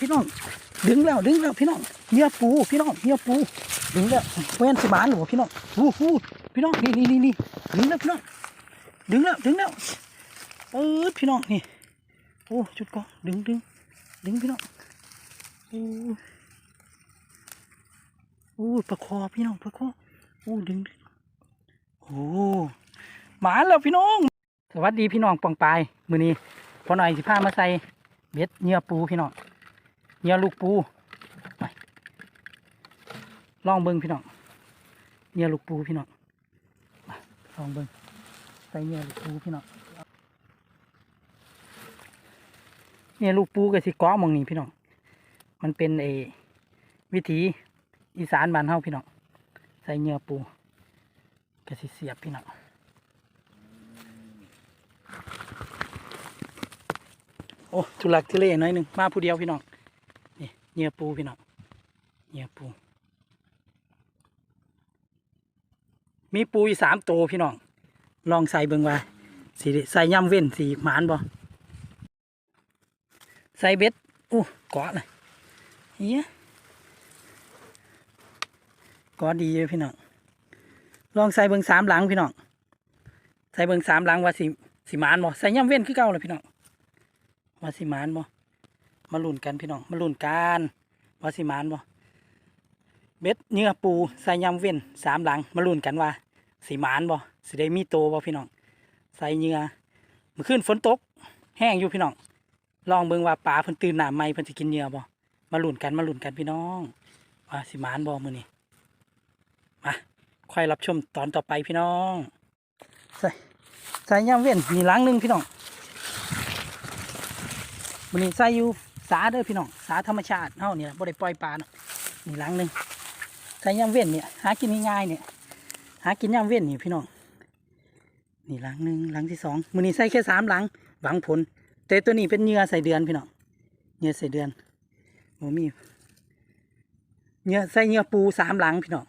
พี่น้องดึงแล้วดึงแล้วพี่น้องเหยื่อปูพี่น้องเหยื่อปูดึงแล้วเว้นสิบานหรือพี่น้องปูปูพี่น้องนี่นี่นี่นี่ดึงแล้วพี่น้องดึงแล้วดึงแล้วเออพี่น้องนี่โอ้จุดก่อนดึงดึงดึงพี่น้องโอ้โอ้ประคอพี่น้องประคอโอ้ดึงดึงโอ้หมาแล้วพี่น้อง สวัสดีพี่น้องปองปายมือนี้พอหน่อยสิพามาใส่เบ็ดเหยื่อปูพี่น้อง เหยื่อลูกปูไปลองเบิ้งพี่น้องเหยื่อลูกปูพี่น้องลองเบิ้งใส่เหยื่อลูกปูพี่น้องเนี่ยลูกปูกับสิก้อมองนี้พี่น้อง มันเป็นเอวิถีอีสานบ้านเฮาพี่น้อง ใส่เหยื่อปูกับสิเสียบพี่น้องโอ้ทุลักทุเลน่อยหนึ่งมาผู้เดียวพี่น้อง เหยื่อปูพี่น้องเหยื่อปู มีปูอีกสามตัวพี่น้อง ลองใส่เบิ่งว่าสีใส่ย่ำเว้นสีหมานบ่ใส่เบ็ดอู้กาะเลยเฮียกาะดีเลยพี่น้อง ลองใส่เบิ่งสามหลังพี่น้อง ใส่เบิ่งสามหลังว่าสีสีหมานบ่ใส่ย่ำเว้นคือเก่าเลยพี่น้องว่าสิมานบ่ มาลุ้นกันพี่น้องมาลุ้นกันว่าสิมานบ่เบ็ดเนื้อปูใส่ยำเว้นสามหลังมาลุ้นกันว่าสิมานบ่สิได้มีโตบ่พี่น้องใส่เนื้อเมื่อคืนฝนตก แห้งอยู่พี่น้องลองเบิ่งว่าปลาเพิ่นตื่นหน้ำไหมเพิ่นสิกินเนื้อบ่มาลุ้นกันมาลุ้นกันพี่น้องว่าสิมานบ่มื้อนี้มาค่อยรับชมตอนต่อไปพี่น้องใส่ใส่ยำเว้นมีหลังหนึงพี่น้องมันนี้ใส่อยู่ สาเด้อพี่น้องสาธรรมชาติเฮาเนี่ยบ่ได้ปล่อยปลาเนาะนี่หลังหนึ่งใส่ยามเว้นเนี่ยหากินง่ายๆเนี่ยหากินยามเว้นนี่พี่น้องนี่หลังหนึ่งหลังที่สองมือนี้ใส่แค่สามหลังหวังผล แต่ตัวนี้เป็นเหยื่อใส่เดือนพี่น้องเหยื่อใส่เดือนบ่มีเหยื่อใส่เหยื่อปูสามหลังพี่น้อง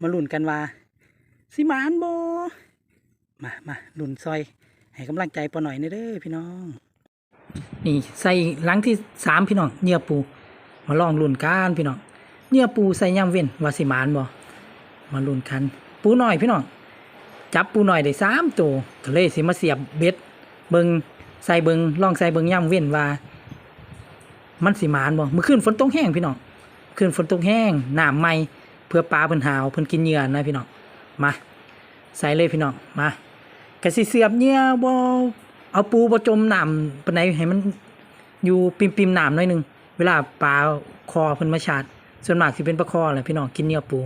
มาลุ้นกันว่าสิมานโบมามาลุ้นซอยให้กำลังใจปอหน่อยเด้อพี่น้อง นี่ใส่หลังที่สามพี่น้องเนื้อปู มาลองลุ่นกันพี่น้องเนื้อปูใส่ย่ำเว้นว่าสิมานบ่มาลุ่นกัน ปูหน่อยพี่น้องจับปูหน่อยได้สามตัวก็เลยสิมาเสียบเบ็ดเบิงใส่เบิงลองใส่เบิงย่ำเว้นว่า มันสิมานบ่เมื่อคืนฝนตกแห้งพี่น้องคืนฝนตกแห้งหน้ำใหม่เพื่อปลาเพิ่นหาวเพิ่นกินเหยื่อนะพี่น้องมาใส่เลยพี่น้องมากระสิเสียบเหยื่อบ่ เอาปูประจมน้ำปานไหนให้มันอยู่ปิมปิมน้ำหน่อยหนึงเวลาปลาคอเพิ่นมาชาดส่วนมากสิเป็นปลาคอแหละพี่น้องกินเนื้อปู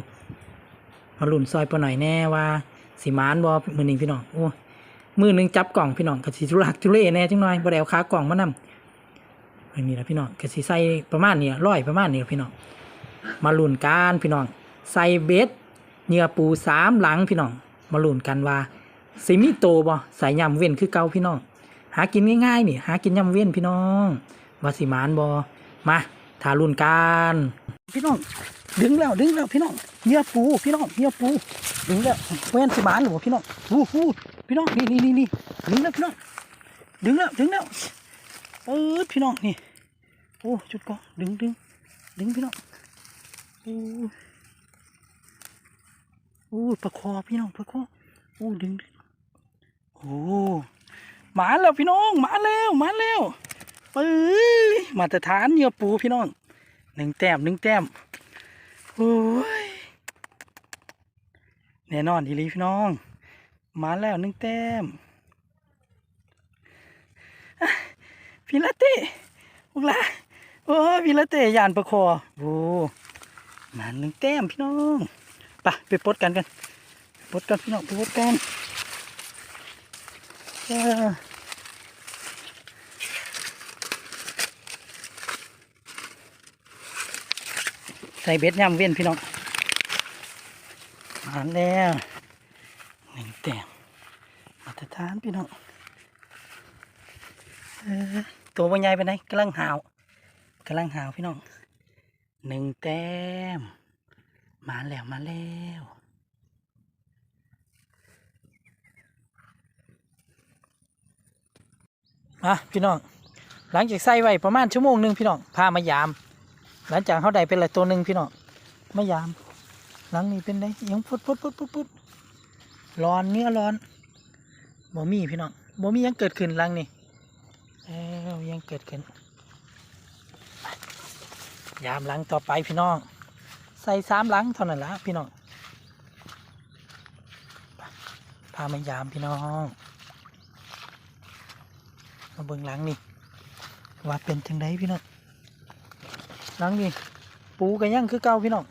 มาหลุนซอยปลาหน่อยแน่ว่าสิมานบ่มื้อนี้พี่น้องโอ้มือหนึ่งจับกล่องพี่น้องก็สิทุลักทุเลแน่จังหน่อยบ่ได้เอาขากล่องมานำไม่มีแล้วพี่น้องก็สิใส่ประมาณนี้ร้อยประมาณนี้ล่ะพี่น้องมาหลุนกันพี่น้องใส่เบ็ดเนื้อปูสามหลังพี่น้องมาหลุนกันว่าสิมีโตบ่ใส่ยำเว้นคือเก่าพี่น้อง หากินง่ายๆนี่ หากินยำเว้นพี่น้องวาสิมานบ่มาทารุนกันพี่น้อง ดึงแล้วดึงแล้วพี่น้องเหยื่อปูพี่น้องเหยื่อปูดึงแล้วเว้นสิมานหรือพี่น้องปูปูพี่น้องนี่นี่นี่นี่ดึงแล้วพี่น้องดึงแล้วดึงแล้วเออพี่น้องนี่โอ้จุดก่อดึงดึงดึงพี่น้องโอ้โอ้ประคอพี่น้องประคอโอ้ดึงโอ้ หมาแล้วพี่น้องหมาแล้วหมาแล้วเอ้ยมาตรฐานเหยื่อปูพี่น้องหนึ่งแต้มหนึ่งแต้มโอ้ยแน่นอนทีลีพี่น้องมาแล้วหนึ่งแต้มพี่ลาเต้พวกละโอ้พี่ลาเต้ยานประคอโอ้มาหนึ่งแต้มพี่น้องไปไปปดกันกันปดกันพี่น้องไปปดกันเใส่เบ็ดย่ำเว้นพี่น้องมาแล้วหนึ่งแต้มมาตรฐานพี่น้องตัวบรรยายไปไหนกำลังหาวกำลังหาวพี่น้องหนึ่งแต้ม มาแล้วมาแล้วอะพี่น้อง หลังจากใส่ไว้ประมาณชั่วโมงหนึ่งพี่น้องพามายาม หลังจากเขาได้เป็นละไรตัวหนึ่งพี่น้องไมายาม หลังนี้เป็นไงยังพุดพุดพุดพุดพุดร้อนเนื้อร้อนบ่มีพี่น้องบ่มียังเกิดขึ้นหลังนี้เอ้ายังเกิดขึ้น ยามหลังต่อไปพี่น้อง ใส่สามหลังเท่านั้นละพี่น้องพามายามพี่น้องมาเบิ่งหลังนี่ว่าเป็นจังไดพี่น้อง หลังนี่ปูกันยังคือเก่าพี่น้อง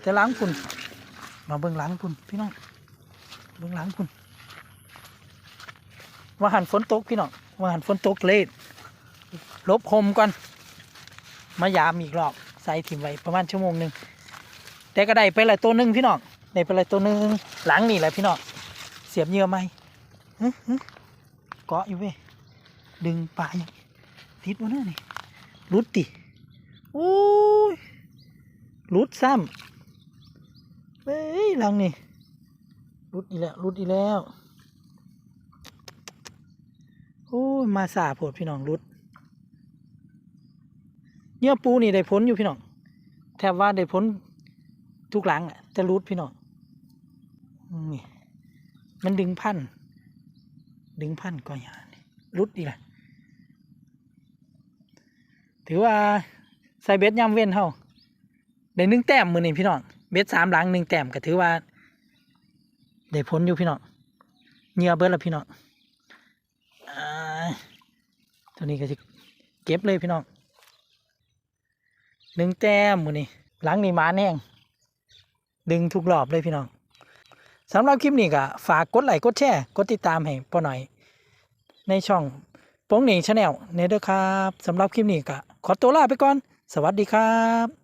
แต่หลังพุ่นมาเบิ่งหลังพุ่นพี่น้องเบิ่งหลังพุ่นว่าหันฝนตกพี่น้องว่าหันฝนตกเลยลบคมก่อนมายามอีกรอบใส่ถิ่มไว้ประมาณชั่วโมงหนึ่งแต่ก็ได้ไปหลายตัวหนึ่งพี่น้องได้ไปหลายตัวหนึ่งหลังนี่แหละพี่น้องเสียบเหยื่อไหมหึหึเกาะอยู่เว้ยดึงปลาอย่างติดวะเนี่ยนี่รุดติ โอ้ยรุดซ้ำเฮ้ยหลังนี่รุดอีกแล้วรุดอีกแล้ว โอ้ยมาสาโพดพี่น้องรุดเนื้อปูนี่ได้ผลอยู่พี่น้องแทบว่าได้ผลทุกหลังอะแต่รูดพี่น้องนี่มันดึงพันดึงพันก็อย่างนี้รุดอีกละถือว่า ใส่เบ็ดย่ำเว้นเฮาได้หนึ่งแต้มมือนี่พี่น้องเบ็ดสามหลังหนึ่งแต้มก็ถือว่าได้ผลอยู่พี่น้องเงื่อเบิดล้วพี่น้องอ่าตัวนี้ก็จะเก็บเลยพี่น้องหนึ่งแต้มมือนี่หลังนี่มาแน่งดึงทุกรอบเลยพี่น้องสำหรับคลิปนี้ก็ฝากกดไลค์กดแชร์กดติดตามให้พ่อหน่อย ในช่องโป้งเหน่งชาแนลเนเด้อครับสำหรับคลิปนี้ก็ขอตัวลาไปก่อน สวัสดีครับ